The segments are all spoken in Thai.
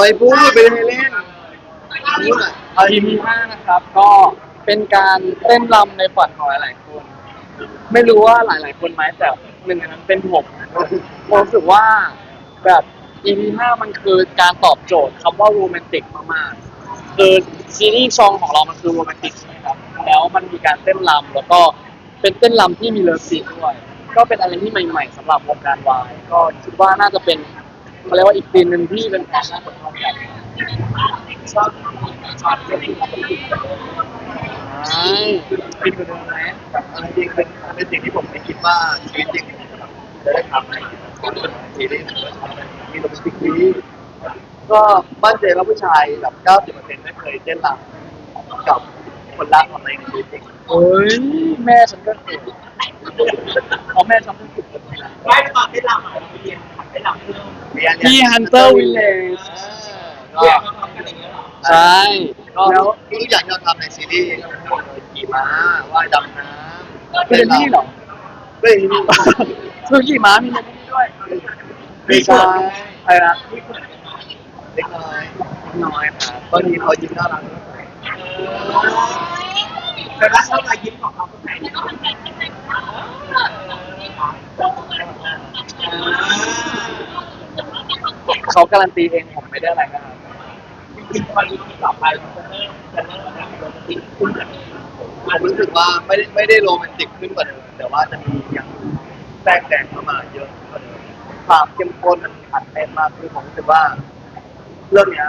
ไปพูดไปเล่นพูดอะเอา EP ห้านะครับ ก็เป็นการเต้นรำในฝันของหลายๆคน ไม่รู้ว่าหลาย ๆ คนไหมแต่หนึ่งในนั้นเป็นผมผมรู้สึกว่าแบบ EP ห้ามันคือการตอบโจทย์คำว่าโรแมนติกมากๆคือซีรีส์ซองของเรามันคือโรแมนติกใช่ไหมครับแล้วมันมีการเต้นรำแล้วก็เป็นเต้นรำที่มีเลิฟซีนด้วย ก็เป็นอะไรที่ใหม่ ๆสำหรับวงการวายก็คิดว่าน่าจะเป็น เขาเรียกว่าอีกซีนหนึ่งที่เป็นแฟนน่าจะชอบกันชอบชอบเรื่องที่ใช่เป็นกระโดดไหมแบบอะไรจริงเป็นเป็นสิ่งที่ผมไม่คิดว่าชีวิตจริงจะได้ทำในซีรีส์มีโรแมนติกนี้ก็มั่นใจว่าผู้ชายแบบ 90%ไม่เคยเต้นรำกับคนรักของในชีวิตจริงเอ้ยแม่ฉันก็เคยเพราะแม่ฉันเพิ่งฝึกกันไม่ตอนได้ลำอะเรียน ได้ลำเพิ่มเรียนที่ Hunter Village ก็เรียนมาพร้อมกันอย่างเงี้ยเหรอใช่ก็แล้วทุกอย่างที่เราทำในซีรีส์ขี่ม้าว่ายดำน้ำเป็นนี่เหรอเฮ้ยนี่คือขี่ม้ามีในนี้ด้วยไม่ใช่อะไรนะเล็กน้อยน้อยครับบางทีเขายิ้มน่ารักแต่ว่าชอบรอยยิ้มของเขาคนไหน เขาการันตีเองผมไม่ได้อะไรนะครับจริงๆพอยิ้มต่อไปมันจะเริ่มจะเริ่มแบบโรแมนติกขึ้นแบบนี้ผมรู้สึกว่าไม่ได้ไม่ได้โรแมนติกขึ้นกว่าเดิมแต่ว่าจะมีอย่างอื่นแทรกแซงเข้ามาเยอะกว่าเดิมความเข้มข้นมันอัดแน่นมากขึ้นผมรู้สึกว่า เรื่องเนี้ย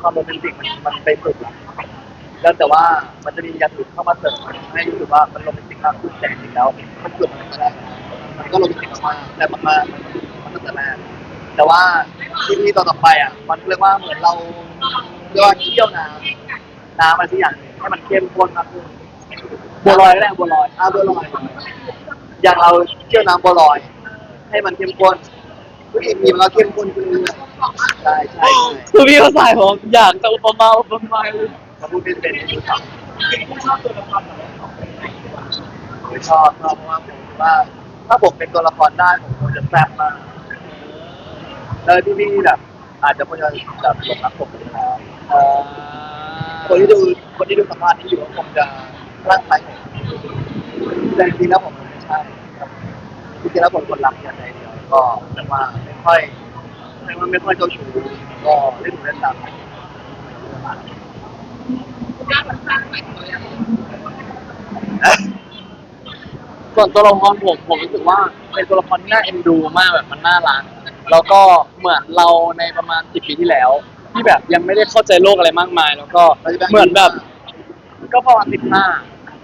ความโรแมนติกมันมันไปสุดละแล้วแต่ว่ามันจะมีอย่างอื่นเข้ามาเสริมให้รู้สึกว่ามันโรแมนติกมากขึ้นแต่จริงแล้วมันเกิดมาตั้งแรกมันก็โรแมนติกมากแต่มันมามันตั้งแต่แรก แต่ว่าที่ที่ต่อต่อไปอะ มันเรียกว่าเหมือนเราเรียกว่าเคี่ยวน้ำน้ำอะไรสักอย่างหนึ่งให้มันเข้มข้นมากขึ้นบัวลอยก็ได้บัวลอยน้ำบัวลอย อย่างเราเคี่ยวน้ำบัวลอย ให้มันเข้มข้นทุกอีพีมันก็เข้มข้นขึ้นเรื่อยๆใช่ใช่ใช่คือพี่เขาใส่ผมอยากจะอุปมาอุปไมยเลยมาพูดเป็นเป็นผู้ชอบจริงๆชอบตัวละครแบบของคนไหนผมชอบชอบเพราะว่าผมคิดว่า ถ้าผมเป็นตัวละครได้ผมคงจะแซ่บมาก แล้วที่นี่แบบ อาจจะควรจะแบบหลงรักผมนะครับอ่าคนที่ดูคนที่ดูสัมภาษณ์นี้อยู่ก็คงจะร่างกายผมแต่จริงๆแล้วผมไม่ใช่ครับจริงๆแล้วผมคนรักอย่างใดเดียวก็แต่ว่าไม่ค่อยไม่ว่าไม่ค่อยเจ้าชู้ก็เล่นหูเล่นตามส่วนตัวละครผมผมรู้สึกว่าเป็นตัวละครที่น่าเอ็นดูมากแบบมันน่ารัก แล้วก็เหมือนเราในประมาณสิบปีที่แล้ว ที่แบบยังไม่ได้เข้าใจโลกอะไรมากมาย แล้วก็เหมือนแบบ ก็ประมาณสิบห้า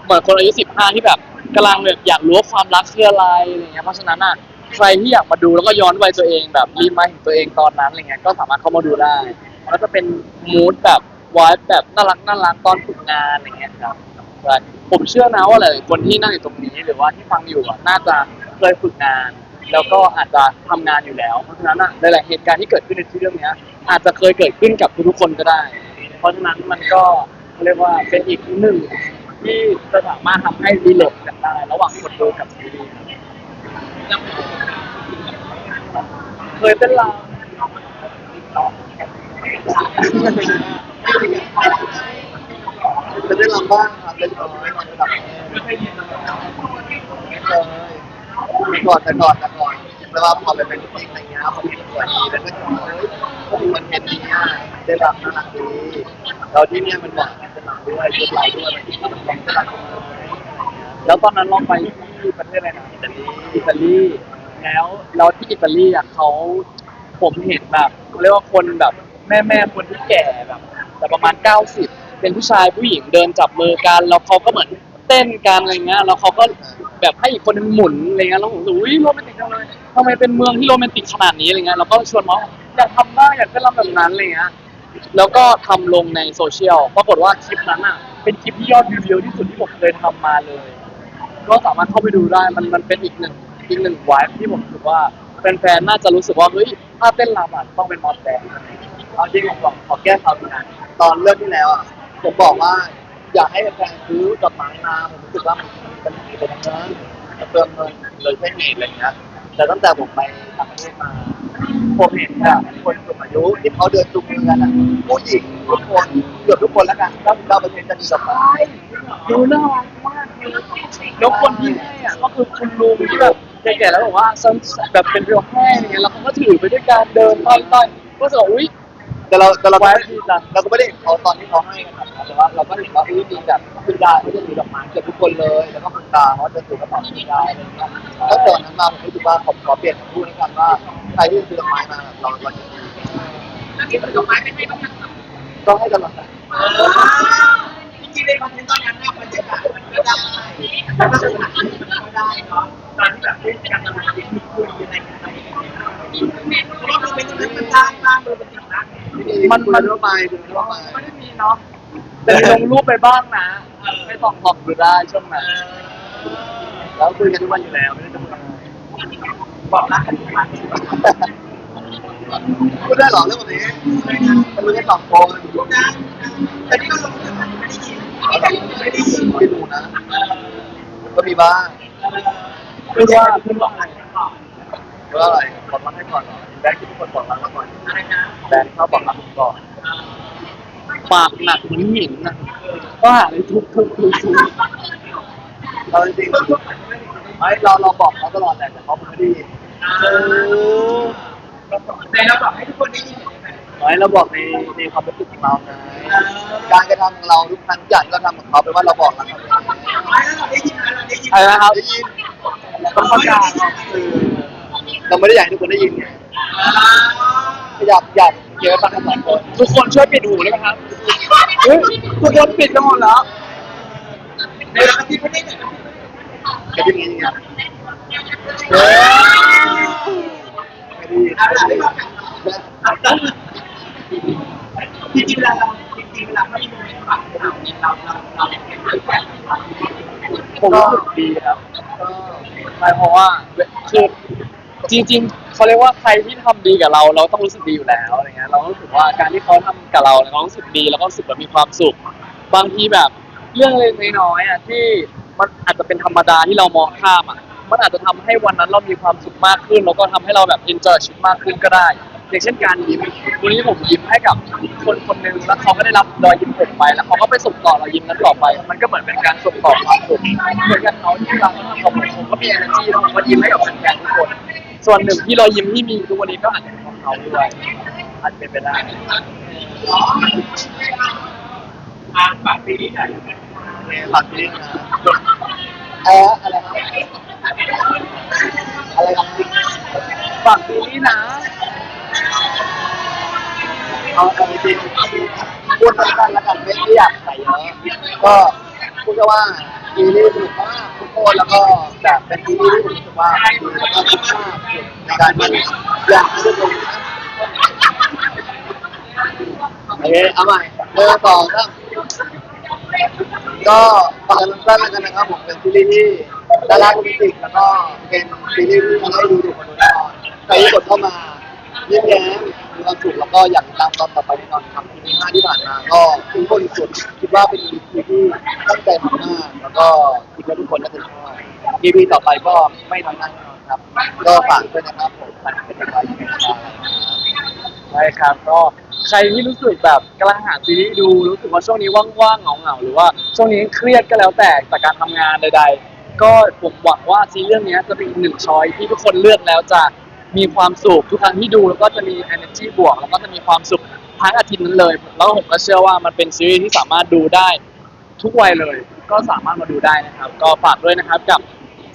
เหมือนคนอายุสิบห้าที่แบบกำลังแบบอยากรู้ว่าความรักคืออะไรอะไรเงี้ยเพราะฉะนั้นอะใครที่อยากมาดูแล้วก็ย้อนวัยตัวเองแบบรีมายถึงตัวเองตอนนั้นอะไรเงี้ยก็สามารถเข้ามาดูได้แล้วก็เป็นมูดแบบวายแบบน่ารักน่ารักตอนฝึกงานอะไรเงี้ยครับใช่ผมเชื่อนะว่าหลายๆคนที่นั่งอยู่ตรงนี้หรือว่าที่ฟังอยู่อะน่าจะเคยฝึกงาน แล้วก็อาจจะทำงานอยู่แล้ว เพราะฉะนั้นอะหลายๆเหตุการณ์ที่เกิดขึ้นในที่เรื่องเนี้ย อาจจะเคยเกิดขึ้นกับทุกๆคนก็ได้ เพราะฉะนั้นมันก็เรียกว่าเป็นอีกหนึ่งที่จะสามารถทำให้รีเลทกันได้ ระหว่างคนดูกับซีรีส์เคยเป็นเราจะได้ลำบ้างครับเล่นน้อยระดับไม่เคย นก่อนแต่ก่อนแต่ก่อนแล้วว่าพอไปเป็นจริงอะไรเงี้ยพอมีสวดีแล้วก็จะเฮ้ยพวกมันเป็นดีอะได้รับน่ารักดีเราที่เนี้ยมันหวานมันจะหนักด้วยชุดลายด้วยมันมันน่ารักแล้วตอนนั้นลองไปที่ประเทศอะไรนะอิตาลีอิตาลีแล้วแล้วที่อิตาลีอะเขาผมเห็นแบบเขาเรียกว่าคนแบบแม่แม่คนที่แก่แบบ แต่ประมาณเก้าสิบเป็นผู้ชายผู้หญิงเดินจับมือกันแล้วเขาก็เหมือน ต้นกันอะไรเงี้ยแล้วเขาก็แบบให้อีกคนนึงหมุนอะไรเงี้ยแล้วผมรู้สึกอุ้ยโรแมนติกจังเลยทำไมเป็นเมืองที่โรแมนติกขนาดนี้อะไรเงี้ยเราก็ชวนน้องอยากทำบ้างอยากเต้นรำแบบนั้นอะไรเงี้ยแล้วก็ทำลงในโซเชียลปรากฏว่าคลิปนั้นอะเป็นคลิปที่ยอดวิวเยอะที่สุดที่ผมเคยทำมาเลย ก็สามารถเข้าไปดูได้มันมันเป็นอีกหนึ่งอีกหนึ่งวายที่ผมรู้สึกว่าแฟนๆน่าจะรู้สึกว่าเฮ้ยถ้าเต้นรำอะต้องเป็นมอสแดนเอาจริงผมบอกขอแก้ข่าวนะตอนเรื่องที่แล้วอะผมบอกว่า อยากให้แฟนซื้อดอกไม้มาผมรู้สึกว่ามันเป็นเป็นเงินเติมเงินเลยใช่เหตุอะไรเงี้ยแต่ตั้งแต่ผมไปต่างประเทศมาผมเห็นแบบคนสูงอายุที่เขาเดินจูงมือกันอะผู้หญิงทุกคนเกือบทุกคนแล้วกัน99เปอร์เซ็นต์จะมีดอกไม้ดูน่ารักมากเลยแล้วคนที่ให้อะก็คือคุณลุงที่แบบแก่ๆแล้วบอกว่าซันแบบเป็นเรียวให้งอะไรเงี้ยแล้วเขาก็ถือไปด้วยการเดินต้อยๆก็จะบอกอุ้ย แต่เราแต่เราก็ไว้ไม่ดีจังเราก็ไม่ได้เห็นเขาตอนที่เขาให้กันนะแต่ว่าเราก็เห็นว่าอุ้ยมีแบบคุณยายเขาจะถือดอกไม้เกือบทุกคนเลย แล้วก็คุณตาเขาจะถือกระเป๋าคุณยายอะไรอย่างเงี้ยแล้วตอนนั้นมาผมรู้สึกว่าผมขอเปลี่ยนคำพูดแล้วกันว่าใครที่จะซื้อดอกไม้มาเราเราจะดีแล้วที่ดอกไม้เป็นไงบ้างครับต้องให้กำลังใจจริงๆในคอนเทนต์ตอนนั้นเนี่ยบรรยากาศมันก็ได้แล้วก็สถานที่มันก็ได้เนาะตอนที่แบบเล่นกันมันมีมีคุยอะไรกันไปเพราะว่ามันเป็นตรงนั้นมันได้บ้างเลยมันติดนะ มันมันทั่วไปคือทั่วไปไม่ได้มีเนาะแต่มีลงรูปไปบ้างนะไม่ต้องบอกดูได้ช่วงนั้นแล้วคุยกันทุกวันอยู่แล้วไม่ได้จะพูดอะไรบอกรักกันทุกวันพูดได้หรอเรื่องแบบนี้มันรู้แค่สองคนนะแต่ที่เราลงทุนมันไม่ได้ยินไม่ได้ยินไม่ได้ยินไม่ดูนะก็มีบ้างคือว่าคือว่าว่าอะไรบอกรักให้ก่อนเหรอแบงค์ที่ทุกคนบอกรักมาก่อนอะไรนะแบงค์เขาบอก รักผมก่อนปากหนักเหมือนหินนะว่าเลยทุกทุกทุกทุกเราจริงๆไม่เราเราบอกเขาตลอดแหละแต่เขาไม่ได้ยินแต่เราบอกให้ทุกคนได้ยินใช่ไหมไม่เราบอกในในความรู้สึกของเราไงการกระทำของเราทุกครั้งอย่างที่เราทำกับเขาเป็นว่าเราบอกรักเขาไม่แล้วเราได้ยินนะเราได้ยินอะไรนะครับได้ยินต้องประกาศคือเราไม่ได้อยากให้ทุกคนได้ยินไงอยากอยากเก็บไว้ฟังกันสองคนทุกคนช่วยปิดหูได้ไหมครับ เฮ้ยทุกคนปิดกันหมดแล้วในเราที่ไม่ได้เนี่ยกระดิ่งนี้ไงเฮ้ยไม่ได้ยินไม่ได้ยินจริงๆเวลาเราจริงๆเวลาเขามีโมเมนฝังเราเนี่ยเราเราเราเป็นแบบแบบผมรู้สึกดีครับก็ใช่เพราะว่าคือจริงๆ เขาเรียกว่าใครที่ทำดีกับเรา เราต้องรู้สึกดีอยู่แล้วอะไรเงี้ยเรารู้สึกว่าการที่เขาทำกับเราเรารู้สึกดีแล้วก็รู้สึกแบบมีความสุข บางทีแบบเรื่องเล็กๆน้อยๆอะที่มันอาจจะเป็นธรรมดาที่เรามองข้ามอะมันอาจจะทำให้วันนั้นเรามีความสุขมากขึ้น แล้วก็ทำให้เราแบบ enjoy ชีวิตมากขึ้นก็ได้อย่างเช่นการยิ้มวันนี้ผมยิ้มให้กับคนคนหนึ่งแล้วเขาก็ได้รับรอยยิ้มผมไป แล้วเขาก็ไปส่งต่อรอยยิ้มนั้นต่อไป มันก็เหมือนเป็นการส่งต่อความสุขเหมือนกันเขาที่เราทำกับผมผมก็มี energy แล้วผมก็ยิ้มให้กับแฟนๆทุกคน ส่วนหนึ่งที่รอยยิ้มที่มีทุกวันนี้ก็อาจจะเป็นของเขาด้วยอาจจะเป็นไปได้อ่าฝากซีรีส์หน่อยเนี่ยฝากที่นี่นะเอออะไรนะอะไรนะฝากซีรีส์นะเอาเอาจริงๆพูดสั้นๆแล้วกันไม่ไม่อยากใส่เยอะก็พูดแค่ว่า ซีรีส์สนุกมากทุกคนแล้วก็แบบเป็นซีรีส์ที่รู้สึกว่าดีแล้วก็คุ้มค่าในการดูอยากให้ทุกคนโอเคเอาใหม่เริ่มสองสามก็ฝากกันสั้นๆแล้วกันนะครับผมเป็นซีรีส์ที่ดาราคอมมิติกแล้วก็เป็นซีรีส์ที่ทำให้ดูดูคนดูแน่นอนใครที่กดเข้ามายิ้มแย้ม มีความสุขแล้วก็อยากติดตามตอนต่อไปแน่นอนครับทีนี้ห้าที่ผ่านมาก็ทุกคนสุดคิดว่าเป็นทีที่ตั้งใจทำมากแล้วก็คิดว่าทุกคนน่าจะชอบทีพีต่อไปก็ไม่น้อยหน้าแน่นอนครับ ก็ฝากด้วยนะครับผมมันเป็นอะไรที่เป็นะไรใช่ครับก็ใครที่รู้สึกแบบกำลังหาซีรีส์ดูรู้สึกว่าช่วงนี้ว่างๆเหงาๆหรือว่าช่วงนี้เครียดก็แล้วแต่จากการทำงานใด ๆ ก็ผมหวังว่าซีรีส์เรื่องนี้จะเป็นอีกหนึ่งช้อยที่ทุกคนเลือกแล้วจะ มีความสุขทุกครั้งที่ดูแล้วก็จะมี energy บวก แล้วก็จะมีความสุขทั้งอาทิตย์นั้นเลย แล้วผมก็เชื่อว่ามันเป็นซีรีส์ที่สามารถดูได้ทุกวัยเลย ก็สามารถมาดูได้นะครับ ก็ฝากด้วยนะครับกับ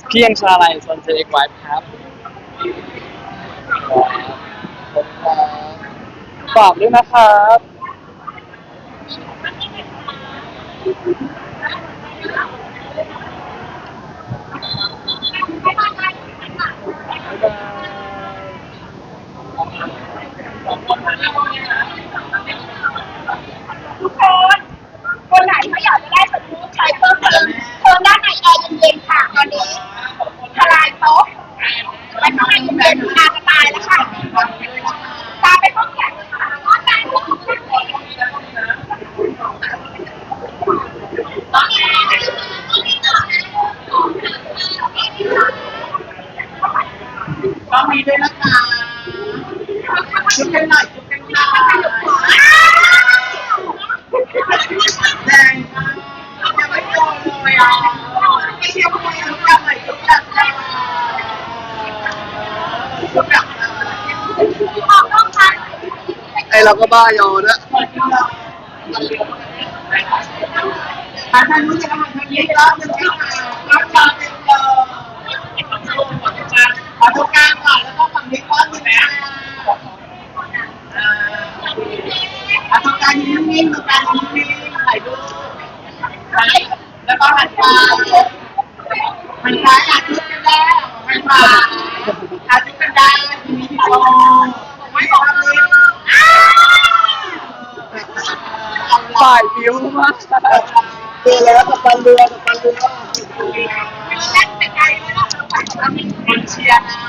เพียงชาลัยซอนเจเอ็กไวท์ครับฝากด้วยนะครับ มันต้องให้เงินมาจะตายแล้วค่ะ เราก็บ้ายอนะทางทางนู้นจะทำทางนี้รอบนึงนะคะรอบกลางเป็นเออขอตรงกลางก่อนแล้วก็ฝั่งนี้รอบนึงนะอ่าตรงกลางนิ่งๆตรงกลางนิ่งๆถ่ายรูปแล้วก็หันซ้าหันซ้ายอาจุดกันแล้วหันขวาอา วมากเรือแล้วกับปันเรือกับปันเรือคนเชียร์นะ